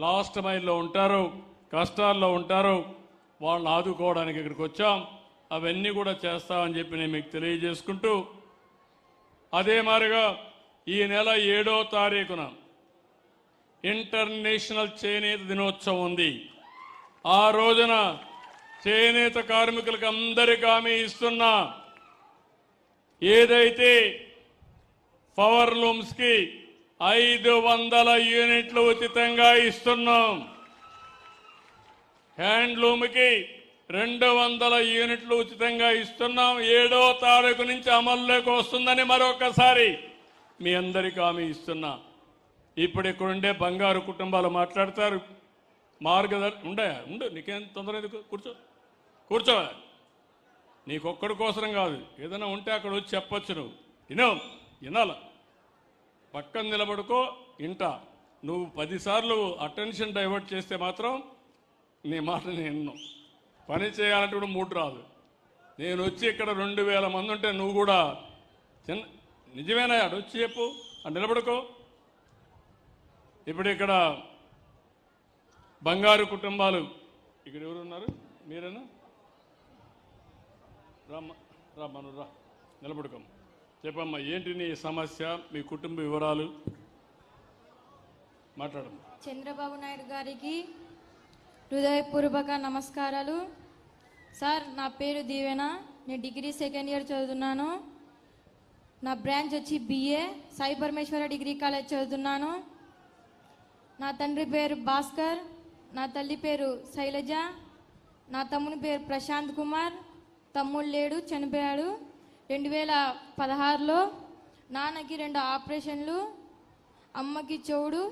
Last మైల్లో ఉంటారు కష్టాల్లో ఉంటారు వాళ్ళని ఆదుకోవడానికి ఇక్కడికి వచ్చాం. అవన్నీ కూడా చేస్తామని చెప్పి నేను మీకు తెలియజేసుకుంటూ అదే మారిగా ఈ నెల ఏడో తారీఖున ఇంటర్నేషనల్ చేనేత దినోత్సవం ఉంది. ఆ రోజున చేనేత కార్మికులకు అందరికీ హామీ ఇస్తున్నా. ఏదైతే పవర్ లూమ్స్కి ఐదు వందల యూనిట్లు ఉచితంగా ఇస్తున్నాం. హ్యాండ్లూమ్కి రెండు వందల యూనిట్లు ఉచితంగా ఇస్తున్నాం. ఏడో తారీఖు నుంచి అమల్లోకి వస్తుందని మరొకసారి మీ అందరికీ హామీ ఇస్తున్నా. ఇప్పుడు ఇక్కడ ఉండే బంగారు కుటుంబాలు మాట్లాడతారు. మార్గదర్ ఉండే ఉండు నీకేం తొందర కూర్చో. కూర్చో. నీకొక్కడి కోసం కాదు. ఏదైనా ఉంటే అక్కడ వచ్చి చెప్పొచ్చు నువ్వు వినో వినాలా? పక్కన నిలబడుకో ఇంట. నువ్వు పదిసార్లు అటెన్షన్ డైవర్ట్ చేస్తే మాత్రం నీ మాట నేను పని చేయాలంటే కూడా మూడు రాదు. నేను వచ్చి ఇక్కడ రెండు వేల మంది ఉంటే నువ్వు కూడా చిన్న నిజమేనా అటు వచ్చి చెప్పు. అని నిలబడుకో. ఇప్పుడు ఇక్కడ బంగారు కుటుంబాలు. ఇక్కడ ఎవరు ఉన్నారు? మీరేనా? రామ్మ రా మను రా. నిలబడుకోమ్మ చెప్పమ్మా ఏంటి నీ సమస్య? మీ కుటుంబ వివరాలు మాట్లాడమ్మా. చంద్రబాబు నాయుడు గారికి హృదయపూర్వక నమస్కారాలు. సార్ నా పేరు దీవెన. నేను డిగ్రీ సెకండ్ ఇయర్ చదువుతున్నాను. నా బ్రాంచ్ వచ్చి BA Sai Parameshwara degree college చదువుతున్నాను. నా తండ్రి పేరు భాస్కర్. నా తల్లి పేరు శైలజ. నా తమ్ముని పేరు ప్రశాంత్ కుమార్. తమ్ముడు లేడు చనిపోయాడు. రెండు వేల పదహారులో నాన్నకి రెండు ఆపరేషన్లు అమ్మకి చెవుడు